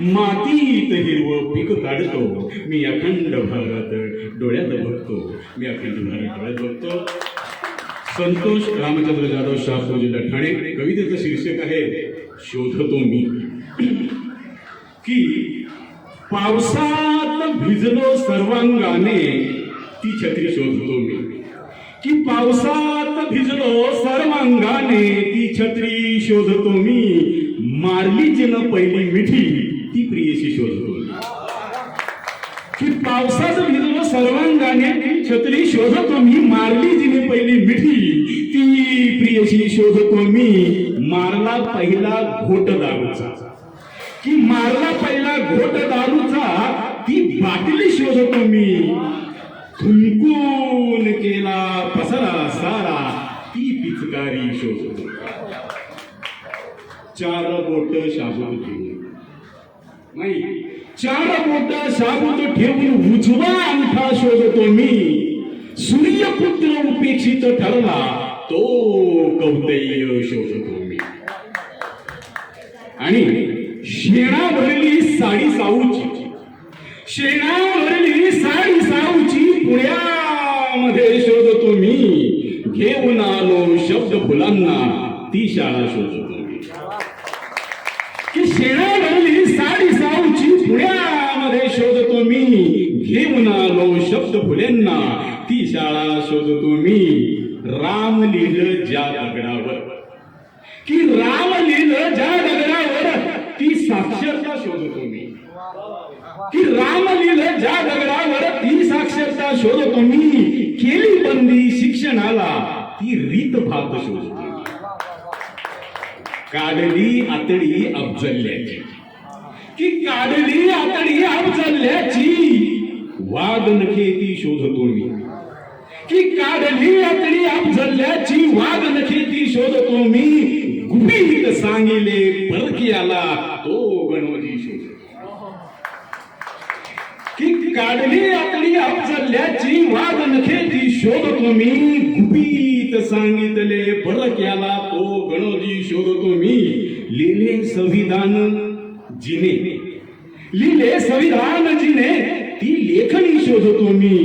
मातीत हिरवं पीक काढतो. मी अखंड भारत डोळ्यात बघतो. मी अखंड भारत डोळ्यात बघतो. संतोष रामचंद्र जाधव शास्त्र जिल्हा ठाणे कवितेचं शीर्षक आहे शोधतो मी. की पावसात भिजलो सर्वांगाने ती छत्री शोधतो मी. की पावसात भिजलो सर्वांगाने ती छत्री शोधतो मी. मारली जिनं पहिली मिठी ती प्रियशी शोधतो की पावसाचं भिजलो सर्वांगाने छत्री शोधतो मी मारली जिने पहिली मिठी ती प्रियशी शोधतो मी. मारला पहिला घोट दारूचा. की मारला पहिला घोट दारूचा ती बाटली शोधतो मी. थुंकून केला पसरा सारा ती पिचकारी शोधतो. चार बोट शाबूत ठेवून नाही चार बोट शाबूत ठेवून उजवा अंगठा शोधतो मी. सूर्यपुत्र उपेक्षित ठरला तो कौतय शोधतो मी. आणि शेणावरली साडी साऊची. शेणावरली साडी साऊची पुण्यामध्ये शोधतो मी. घेऊन आलो शब्द फुलांना ती शाळा शोधतो. की शेणावरली साडी साऊची पुण्यामध्ये शोधतो मी. घेऊन आलो शब्द फुलेंना. ती शाळा शोधतो मी. राम लिहिलं ज्या दगडावर. की राम लिहिलं ज्या दगडावर ती साक्षरता शोधतो मी. की राम लिहिलं ज्या दगडावर ती साक्षरता शोधतो मी. केली बंदी शिक्षणाला ती रीत भात शोधतो. काढली आतडी अफजल्याची की काढली आतडी अफजल्याची वाद नखे ती शोधतो मी. की काढली आतडी अफजल्याची वाद नखे ती शोधतो मी. गुपित सांगिले परकियाला तो गणपती शोधतो की काढली आतडी अफजल्याची वाद नखे ती शोधतो मी. गुपित गीत सांगितले परक्याला तो गणोजी शोधतो मी. लिहिले संविधान जिने. लिहिले संविधान जिने ती लेखणी शोधतो मी.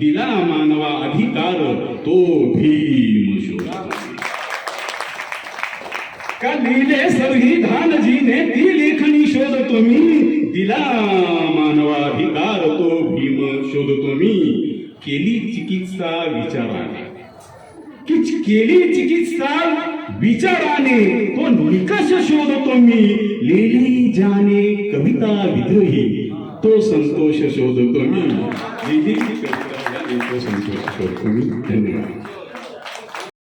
दिला मानवा अधिकार तो भीम शोधतो का लिहिले संविधान जिने ती लेखणी शोधतो मी. दिला मानवा अधिकार तो भीम शोधतो मी. केली चिकित्सा विचाराने. की केली चिकित्सा? विचाराने तो निकष शोधतो मी लिहिली जाने कविता विद्रोही. तो संतोष शोधतो मी लिहिली कविता तो संतोष शोधतो मी धन्यवाद.